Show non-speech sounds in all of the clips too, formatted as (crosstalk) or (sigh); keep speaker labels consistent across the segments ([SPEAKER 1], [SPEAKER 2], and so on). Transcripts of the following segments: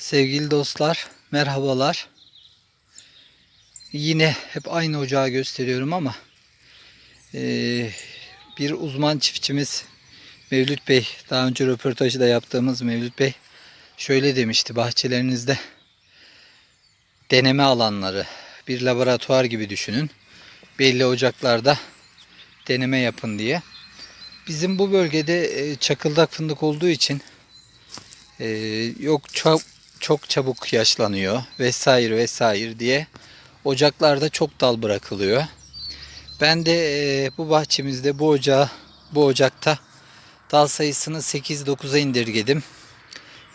[SPEAKER 1] Sevgili dostlar, merhabalar. Yine hep aynı ocağı gösteriyorum ama eee, bir uzman çiftçimiz Mevlüt Bey, daha önce röportajı da yaptığımız Mevlüt Bey şöyle demişti bahçelerinizde deneme alanları bir laboratuvar gibi düşünün. Belli ocaklarda deneme yapın diye. Bizim bu bölgede e, çakıldak fındık olduğu için e, yok çok çabuk yaşlanıyor vesaire vesaire diye ocaklarda çok dal bırakılıyor. Ben de e, bu bahçemizde bu ocağı bu ocakta dal sayısını 8-9'a indirgedim.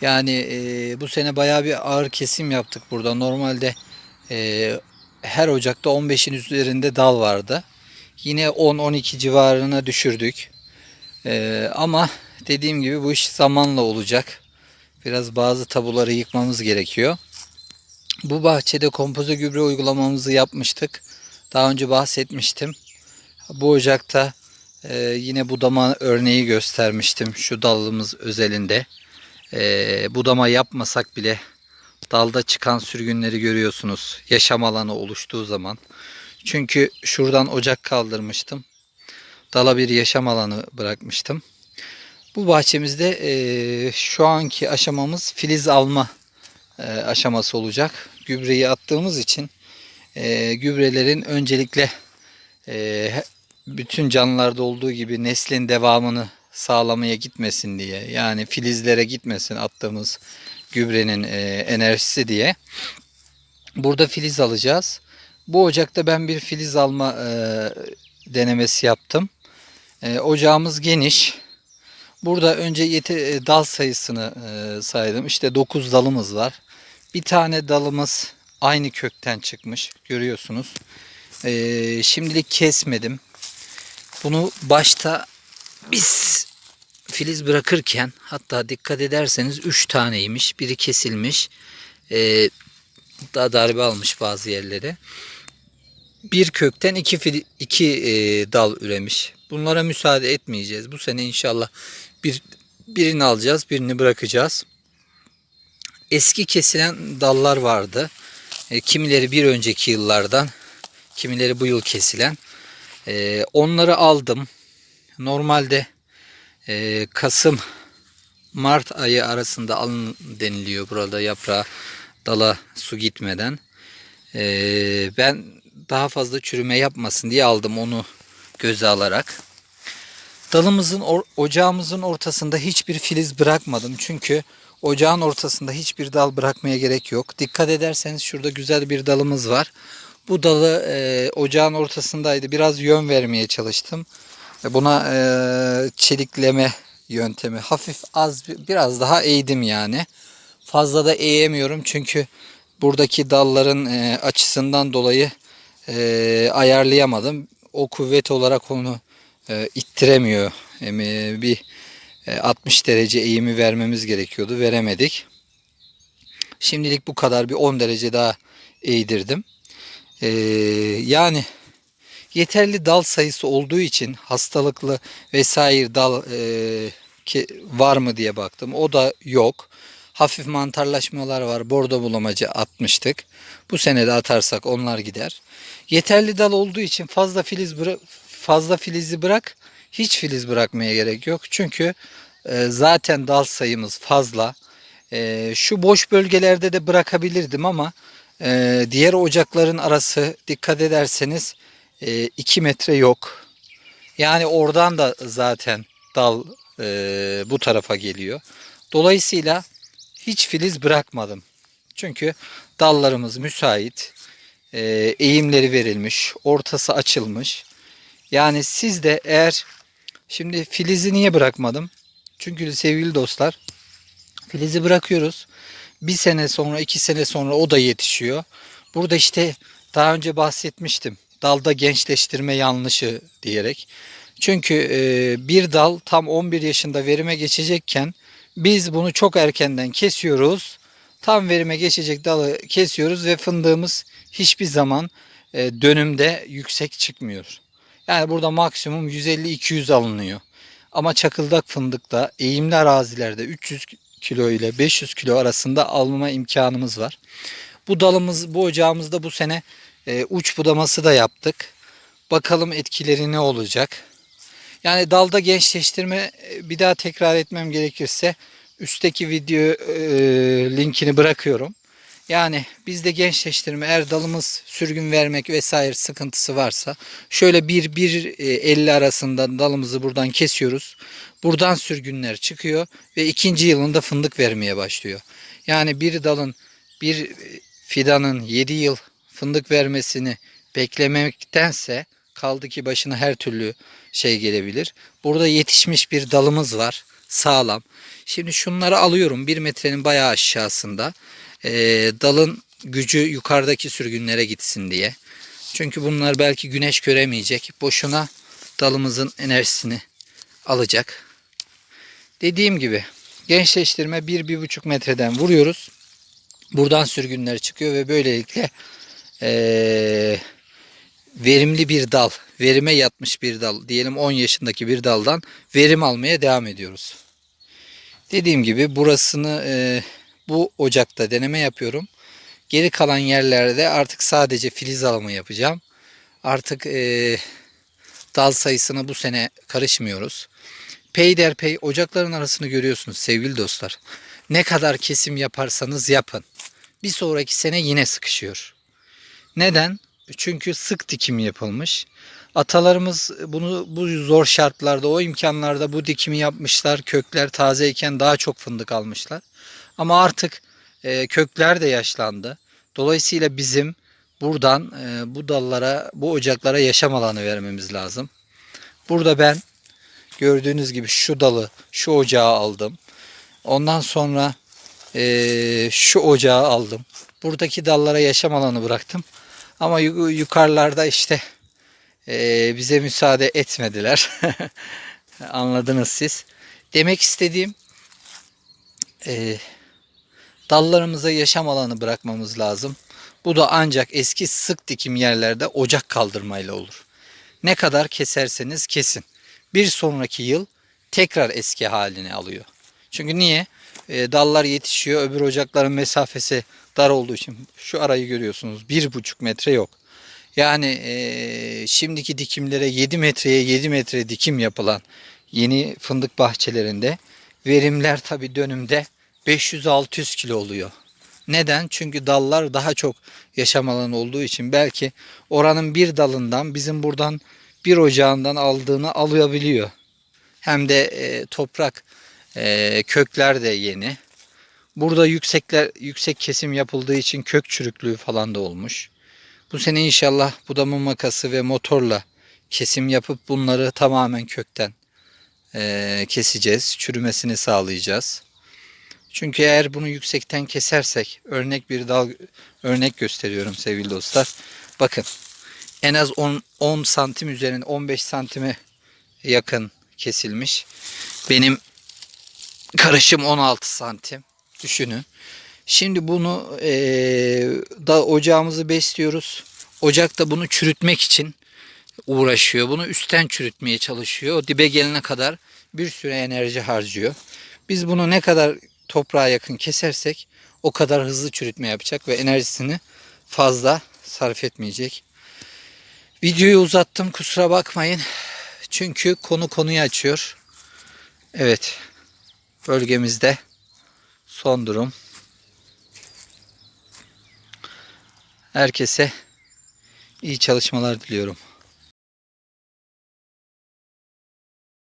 [SPEAKER 1] Yani e, bu sene bayağı bir ağır kesim yaptık burada. Normalde e, her ocakta 15'in üzerinde dal vardı. Yine 10-12 civarına düşürdük. E, ama dediğim gibi bu iş zamanla olacak. Biraz bazı tabuları yıkmamız gerekiyor. Bu bahçede kompoze gübre uygulamamızı yapmıştık. Daha önce bahsetmiştim. Bu ocakta e, yine budama örneği göstermiştim şu dalımız özelinde. E, budama yapmasak bile dalda çıkan sürgünleri görüyorsunuz. Yaşam alanı oluştuğu zaman. Çünkü şuradan ocak kaldırmıştım. Dala bir yaşam alanı bırakmıştım. Bu bahçemizde e, şu anki aşamamız filiz alma e, aşaması olacak. Gübreyi attığımız için e, gübrelerin öncelikle e, bütün canlılarda olduğu gibi neslin devamını sağlamaya gitmesin diye yani filizlere gitmesin attığımız gübrenin e, enerjisi diye burada filiz alacağız. Bu ocakta ben bir filiz alma e, denemesi yaptım. E, ocağımız geniş. Burada önce yeti, e, dal sayısını e, saydım. İşte 9 dalımız var. Bir tane dalımız aynı kökten çıkmış. Görüyorsunuz. E, şimdilik kesmedim. Bunu başta biz filiz bırakırken hatta dikkat ederseniz 3 taneymiş. Biri kesilmiş. E, daha darbe almış bazı yerlere. Bir kökten iki, fili- iki e, dal üremiş. Bunlara müsaade etmeyeceğiz. Bu sene inşallah bir birini alacağız, birini bırakacağız. Eski kesilen dallar vardı. E, kimileri bir önceki yıllardan, kimileri bu yıl kesilen. E, onları aldım. Normalde e, Kasım Mart ayı arasında alın deniliyor burada yaprağa dala su gitmeden. Ben daha fazla çürüme yapmasın diye aldım onu göze alarak. Dalımızın, ocağımızın ortasında hiçbir filiz bırakmadım. Çünkü ocağın ortasında hiçbir dal bırakmaya gerek yok. Dikkat ederseniz şurada güzel bir dalımız var. Bu dalı e, ocağın ortasındaydı. Biraz yön vermeye çalıştım. Ve Buna e, çelikleme yöntemi. Hafif az bir- biraz daha eğdim yani. Fazla da eğemiyorum çünkü buradaki dalların e, açısından dolayı e, ayarlayamadım. O kuvvet olarak onu e, ittiremiyor. Em, e, bir e, 60 derece eğimi vermemiz gerekiyordu. Veremedik. Şimdilik bu kadar bir 10 derece daha eğdirdim. E, yani yeterli dal sayısı olduğu için hastalıklı vesaire dal e, ki var mı diye baktım. O da yok. Hafif mantarlaşmalar var. Bordo bulamacı atmıştık. Bu sene de atarsak onlar gider. Yeterli dal olduğu için fazla filiz fazla filizi bırak. Hiç filiz bırakmaya gerek yok. Çünkü e, zaten dal sayımız fazla. E, şu boş bölgelerde de bırakabilirdim ama e, diğer ocakların arası dikkat ederseniz 2 metre yok. Yani oradan da zaten dal e, bu tarafa geliyor. Dolayısıyla hiç filiz bırakmadım. Çünkü dallarımız müsait. e, eğimleri verilmiş. Ortası açılmış. Yani siz de eğer şimdi filizi niye bırakmadım? Çünkü sevgili dostlar filizi bırakıyoruz. Bir sene sonra iki sene sonra o da yetişiyor. Burada işte daha önce bahsetmiştim. Dalda gençleştirme yanlışı diyerek. Çünkü e, bir dal tam 11 yaşında verime geçecekken biz bunu çok erkenden kesiyoruz. Tam verime geçecek dalı kesiyoruz ve fındığımız hiçbir zaman e, dönümde yüksek çıkmıyor. Yani burada maksimum 150-200 alınıyor. Ama çakıldak fındıkta eğimli arazilerde 300 kilo ile 500 kilo arasında alma imkanımız var. Bu dalımız, bu ocağımızda bu sene e, uç budaması da yaptık. Bakalım etkileri ne olacak. Yani dalda gençleştirme e, bir daha tekrar etmem gerekirse üstteki video e, linkini bırakıyorum. Yani bizde gençleştirme eğer dalımız sürgün vermek vesaire sıkıntısı varsa şöyle 1-1.50 arasında dalımızı buradan kesiyoruz. Buradan sürgünler çıkıyor ve ikinci yılında fındık vermeye başlıyor. Yani bir dalın bir fidanın 7 yıl fındık vermesini beklemektense kaldı ki başına her türlü şey gelebilir. Burada yetişmiş bir dalımız var sağlam. Şimdi şunları alıyorum bir metrenin bayağı aşağısında. Ee, dalın gücü yukarıdaki sürgünlere gitsin diye. Çünkü bunlar belki güneş göremeyecek. Boşuna dalımızın enerjisini alacak. Dediğim gibi gençleştirme 1-1,5 metreden vuruyoruz. Buradan sürgünler çıkıyor ve böylelikle ee, verimli bir dal, verime yatmış bir dal, diyelim 10 yaşındaki bir daldan verim almaya devam ediyoruz. Dediğim gibi burasını e, bu ocakta deneme yapıyorum. Geri kalan yerlerde artık sadece filiz alımı yapacağım. Artık e, dal sayısına bu sene karışmıyoruz. Peyderpey ocakların arasını görüyorsunuz sevgili dostlar. Ne kadar kesim yaparsanız yapın. Bir sonraki sene yine sıkışıyor. Neden? Çünkü sık dikim yapılmış. Atalarımız bunu bu zor şartlarda, o imkanlarda bu dikimi yapmışlar. Kökler tazeyken daha çok fındık almışlar. Ama artık e, kökler de yaşlandı. Dolayısıyla bizim buradan e, bu dallara, bu ocaklara yaşam alanı vermemiz lazım. Burada ben gördüğünüz gibi şu dalı, şu ocağı aldım. Ondan sonra e, şu ocağı aldım. Buradaki dallara yaşam alanı bıraktım. Ama yu- yukarılarda işte e, bize müsaade etmediler. (laughs) Anladınız siz. Demek istediğim e, dallarımıza yaşam alanı bırakmamız lazım. Bu da ancak eski sık dikim yerlerde ocak kaldırmayla olur. Ne kadar keserseniz kesin. Bir sonraki yıl tekrar eski halini alıyor. Çünkü niye? E, dallar yetişiyor. Öbür ocakların mesafesi dar olduğu için şu arayı görüyorsunuz. Bir buçuk metre yok. Yani e, şimdiki dikimlere 7 metreye 7 metre dikim yapılan yeni fındık bahçelerinde verimler tabi dönümde 500-600 kilo oluyor. Neden? Çünkü dallar daha çok yaşam alanı olduğu için belki oranın bir dalından bizim buradan bir ocağından aldığını alabiliyor. Hem de e, toprak e, kökler de yeni. Burada yüksekler yüksek kesim yapıldığı için kök çürüklüğü falan da olmuş. Bu sene inşallah budama makası ve motorla kesim yapıp bunları tamamen kökten e, keseceğiz. Çürümesini sağlayacağız. Çünkü eğer bunu yüksekten kesersek örnek bir dal örnek gösteriyorum sevgili dostlar. Bakın en az 10, 10 santim üzerinde 15 santime yakın kesilmiş. Benim karışım 16 santim. Düşünün. Şimdi bunu eee, da ocağımızı besliyoruz. Ocak da bunu çürütmek için uğraşıyor. Bunu üstten çürütmeye çalışıyor. O dibe gelene kadar bir süre enerji harcıyor. Biz bunu ne kadar toprağa yakın kesersek o kadar hızlı çürütme yapacak ve enerjisini fazla sarf etmeyecek. Videoyu uzattım kusura bakmayın. Çünkü konu konuyu açıyor. Evet. Bölgemizde son durum. Herkese iyi çalışmalar diliyorum.